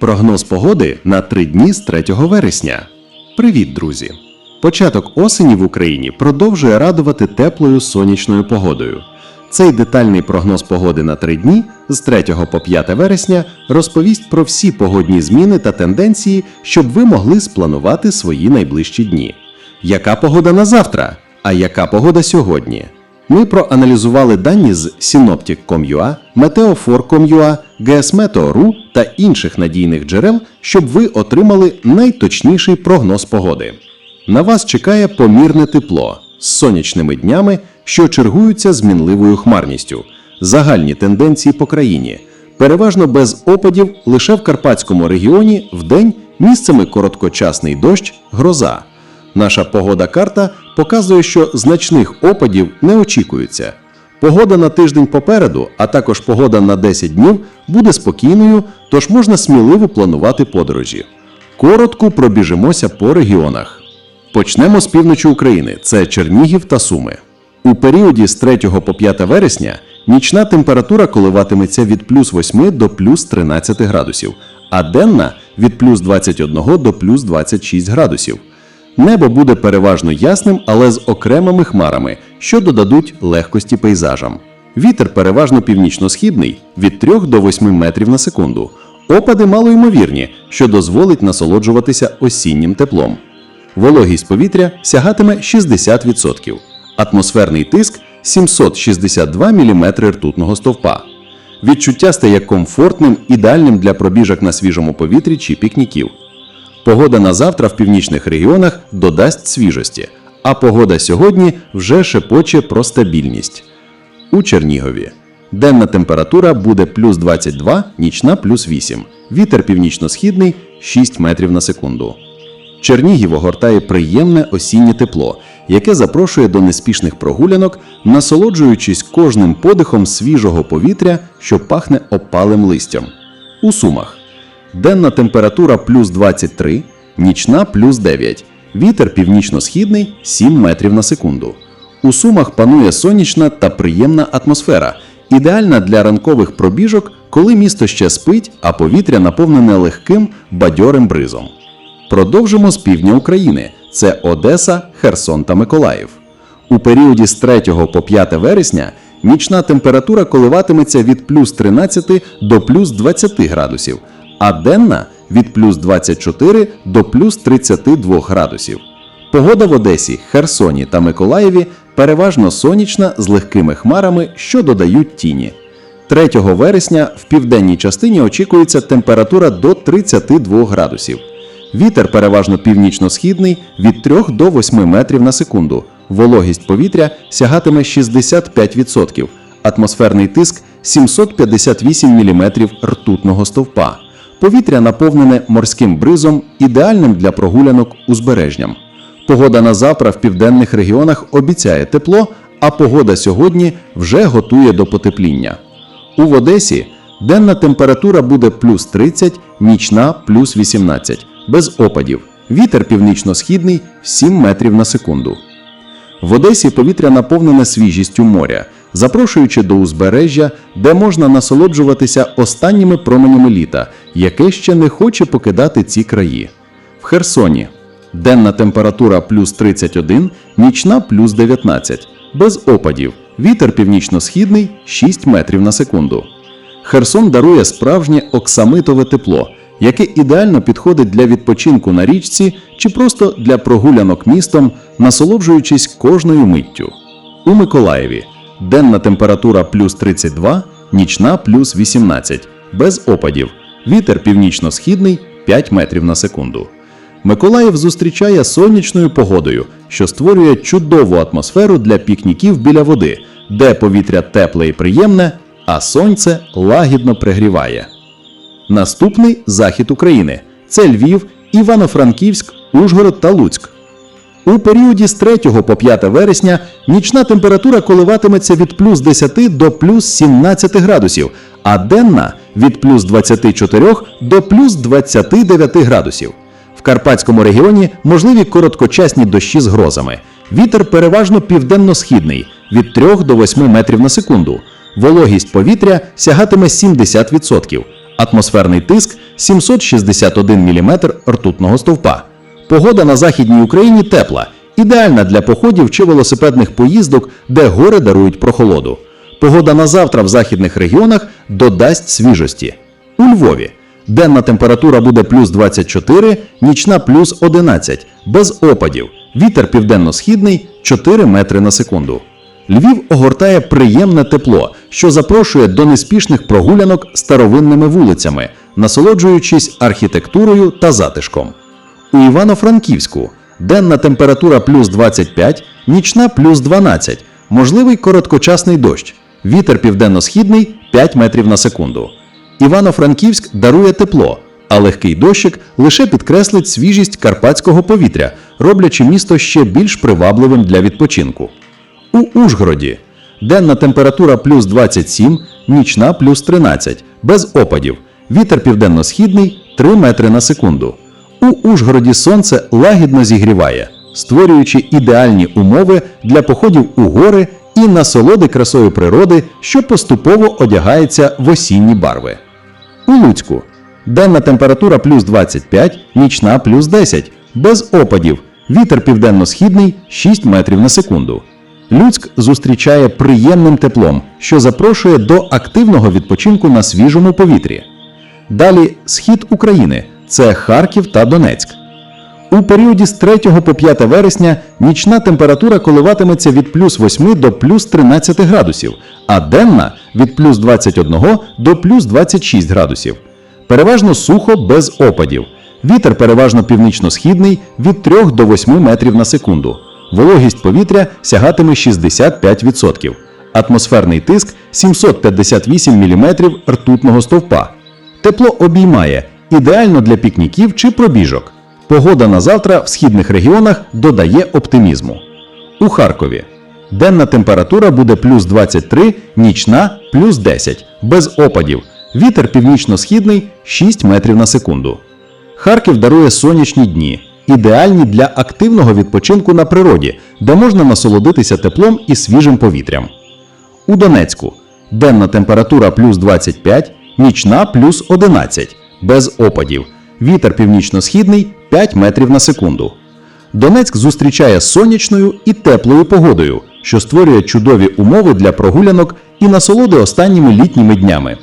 Прогноз погоди на три дні з 3 вересня. Привіт, друзі! Початок осені в Україні продовжує радувати теплою сонячною погодою. Цей детальний прогноз погоди на три дні з 3 по 5 вересня розповість про всі погодні зміни та тенденції, щоб ви могли спланувати свої найближчі дні. Яка погода на завтра? А яка погода сьогодні? Ми проаналізували дані з Synoptic.com.ua, Meteofor.com.ua, GSMeteo.ru та інших надійних джерел, щоб ви отримали найточніший прогноз погоди. На вас чекає помірне тепло з сонячними днями, що чергуються з мінливою хмарністю, загальні тенденції по країні, переважно без опадів лише в Карпатському регіоні вдень місцями короткочасний дощ, гроза. Наша погода карта показує, що значних опадів не очікується. Погода на тиждень попереду, а також погода на 10 днів буде спокійною, тож можна сміливо планувати подорожі. Коротко пробіжимося по регіонах. Почнемо з півночі України це Чернігів та Суми. У періоді з 3 по 5 вересня нічна температура коливатиметься від плюс 8 до плюс 13 градусів, а денна від плюс 21 до плюс 26 градусів. Небо буде переважно ясним, але з окремими хмарами, що додадуть легкості пейзажам. Вітер переважно північно-східний від 3 до 8 метрів на секунду. Опади малоймовірні, що дозволить насолоджуватися осіннім теплом. Вологість повітря сягатиме 60%, атмосферний тиск 762 мм ртутного стовпа. Відчуття стає комфортним, ідеальним для пробіжок на свіжому повітрі чи пікніків. Погода на завтра в північних регіонах додасть свіжості, а погода сьогодні вже шепоче про стабільність. У Чернігові денна температура буде плюс 22, нічна плюс 8. Вітер північно-східний 6 метрів на секунду. Чернігів огортає приємне осіннє тепло, яке запрошує до неспішних прогулянок, насолоджуючись кожним подихом свіжого повітря, що пахне опалим листям. У Сумах денна температура плюс 23, нічна плюс 9, вітер північно-східний 7 метрів на секунду. У Сумах панує сонячна та приємна атмосфера, ідеальна для ранкових пробіжок, коли місто ще спить, а повітря наповнене легким бадьорим бризом. Продовжимо з півдня України: це Одеса, Херсон та Миколаїв. У періоді з 3 по 5 вересня нічна температура коливатиметься від плюс 13 до плюс 20 градусів, а денна від плюс 24 до плюс 32 градусів. Погода в Одесі, Херсоні та Миколаєві переважно сонячна з легкими хмарами, що додають тіні. 3 вересня в південній частині очікується температура до 32 градусів. Вітер переважно північно-східний від 3 до 8 метрів на секунду. Вологість повітря сягатиме 65%, атмосферний тиск 758 мм ртутного стовпа. Повітря наповнене морським бризом, ідеальним для прогулянок узбережням. Погода на завтра в південних регіонах обіцяє тепло, а погода сьогодні вже готує до потепління. У Одесі денна температура буде плюс 30, нічна плюс 18, без опадів. Вітер північно-східний 7 метрів на секунду. В Одесі повітря наповнене свіжістю моря, запрошуючи до узбережжя, де можна насолоджуватися останніми променями літа, яке ще не хоче покидати ці краї. В Херсоні денна температура плюс 31, нічна плюс 19, без опадів. Вітер північно-східний 6 метрів на секунду. Херсон дарує справжнє оксамитове тепло, яке ідеально підходить для відпочинку на річці чи просто для прогулянок містом, насолоджуючись кожною миттю. У Миколаєві денна температура плюс 32, нічна плюс 18, без опадів. Вітер північно-східний 5 метрів на секунду. Миколаїв зустрічає сонячною погодою, що створює чудову атмосферу для пікніків біля води, де повітря тепле і приємне, а сонце лагідно пригріває. Наступний захід України це Львів, Івано-Франківськ, Ужгород та Луцьк. У періоді з 3 по 5 вересня нічна температура коливатиметься від плюс 10 до плюс 17 градусів, а денна від плюс 24 до плюс 29 градусів. В Карпатському регіоні можливі короткочасні дощі з грозами. Вітер переважно південно-східний від 3 до 8 метрів на секунду. Вологість повітря сягатиме 70%, Атмосферний тиск 761 мм ртутного стовпа. Погода на Західній Україні тепла, ідеальна для походів чи велосипедних поїздок, де гори дарують прохолоду. Погода на завтра в західних регіонах додасть свіжості. У Львові денна температура буде плюс 24, нічна плюс 11, без опадів. Вітер південно-східний 4 метри на секунду. Львів огортає приємне тепло, що запрошує до неспішних прогулянок старовинними вулицями, насолоджуючись архітектурою та затишком. У Івано-Франківську денна температура плюс 25, нічна плюс 12, можливий короткочасний дощ. Вітер південно-східний 5 метрів на секунду. Івано-Франківськ дарує тепло, а легкий дощик лише підкреслить свіжість карпатського повітря, роблячи місто ще більш привабливим для відпочинку. У Ужгороді денна температура плюс 27, нічна плюс 13, без опадів. Вітер південно-східний 3 метри на секунду. У Ужгороді сонце лагідно зігріває, створюючи ідеальні умови для походів у гори і насолоди красою природи, що поступово одягається в осінні барви. У Луцьку денна температура плюс 25, нічна плюс 10, без опадів. Вітер південно-східний 6 метрів на секунду. Люцьк зустрічає приємним теплом, що запрошує до активного відпочинку на свіжому повітрі. Далі схід України це Харків та Донецьк. У періоді з 3 по 5 вересня нічна температура коливатиметься від плюс 8 до плюс 13 градусів, а денна від плюс 21 до плюс 26 градусів. Переважно сухо без опадів. Вітер переважно північно-східний від 3 до 8 метрів на секунду. Вологість повітря сягатиме 65%. Атмосферний тиск 758 мм ртутного стовпа. Тепло обіймає ідеально для пікніків чи пробіжок. Погода на завтра в східних регіонах додає оптимізму. У Харкові денна температура буде плюс 23, нічна плюс 10, без опадів. Вітер північно-східний 6 метрів на секунду. Харків дарує сонячні дні, ідеальні для активного відпочинку на природі, де можна насолодитися теплом і свіжим повітрям. У Донецьку денна температура плюс 25, нічна плюс 11, без опадів. Вітер північно-східний 5 метрів на секунду. Донецьк зустрічає сонячною і теплою погодою, що створює чудові умови для прогулянок і насолоди останніми літніми днями.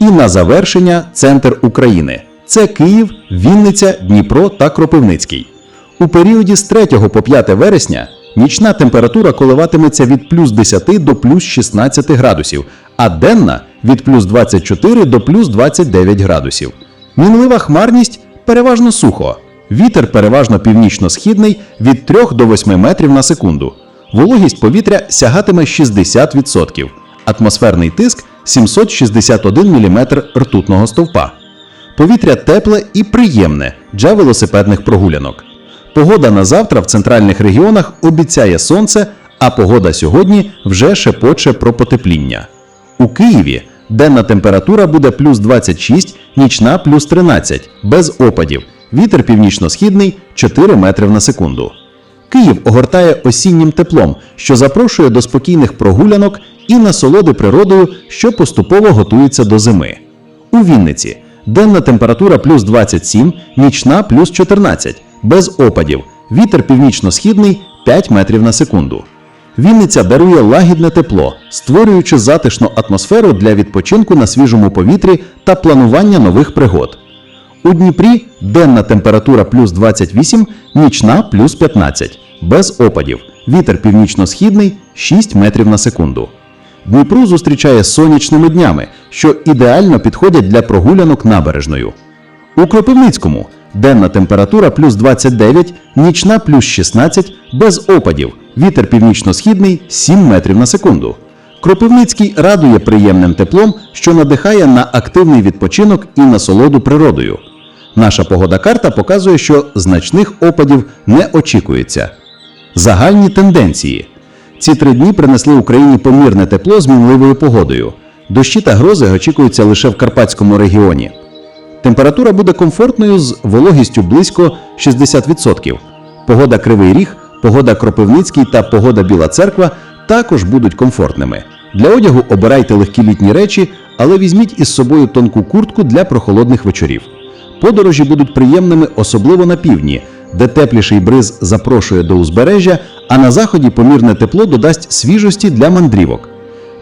І на завершення центр України. Це Київ, Вінниця, Дніпро та Кропивницький. У періоді з 3 по 5 вересня нічна температура коливатиметься від плюс 10 до плюс 16 градусів, а денна від плюс 24 до плюс 29 градусів. Мінлива хмарність переважно сухо. Вітер переважно північно-східний від 3 до 8 метрів на секунду. Вологість повітря сягатиме 60%. Атмосферний тиск 761 мм ртутного стовпа. Повітря тепле і приємне для велосипедних прогулянок. Погода на завтра в центральних регіонах обіцяє сонце, а погода сьогодні вже шепоче про потепління. У Києві денна температура буде плюс 26, нічна плюс 13, без опадів. Вітер північно-східний 4 метри на секунду. Київ огортає осіннім теплом, що запрошує до спокійних прогулянок і насолоди природою, що поступово готується до зими. У Вінниці денна температура плюс 27, нічна плюс 14, без опадів. Вітер північно-східний 5 метрів на секунду. Вінниця дарує лагідне тепло, створюючи затишну атмосферу для відпочинку на свіжому повітрі та планування нових пригод. У Дніпрі денна температура плюс 28, нічна плюс 15, без опадів. Вітер північно-східний 6 метрів на секунду. Дніпру зустрічає сонячними днями, що ідеально підходять для прогулянок набережною. У Кропивницькому денна температура плюс 29, нічна плюс 16, без опадів. Вітер північно-східний 7 метрів на секунду. Кропивницький радує приємним теплом, що надихає на активний відпочинок і насолоду природою. Наша погода карта показує, що значних опадів не очікується. Загальні тенденції. Ці три дні принесли Україні помірне тепло з мінливою погодою. Дощі та грози очікуються лише в Карпатському регіоні. Температура буде комфортною з вологістю близько 60%. Погода Кривий Ріг, погода Кропивницький та погода Біла Церква також будуть комфортними. Для одягу обирайте легкі літні речі, але візьміть із собою тонку куртку для прохолодних вечорів. Подорожі будуть приємними, особливо на півдні, де тепліший бриз запрошує до узбережжя, а на заході помірне тепло додасть свіжості для мандрівок.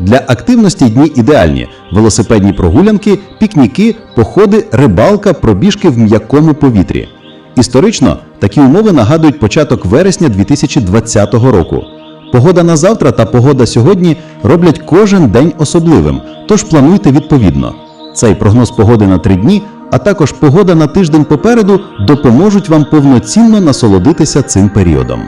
Для активності дні ідеальні: велосипедні прогулянки, пікніки, походи, рибалка, пробіжки в м'якому повітрі. Історично такі умови нагадують початок вересня 2020 року. Погода на завтра та погода сьогодні роблять кожен день особливим, тож плануйте відповідно. Цей прогноз погоди на три дні, а також погода на тиждень попереду допоможуть вам повноцінно насолодитися цим періодом.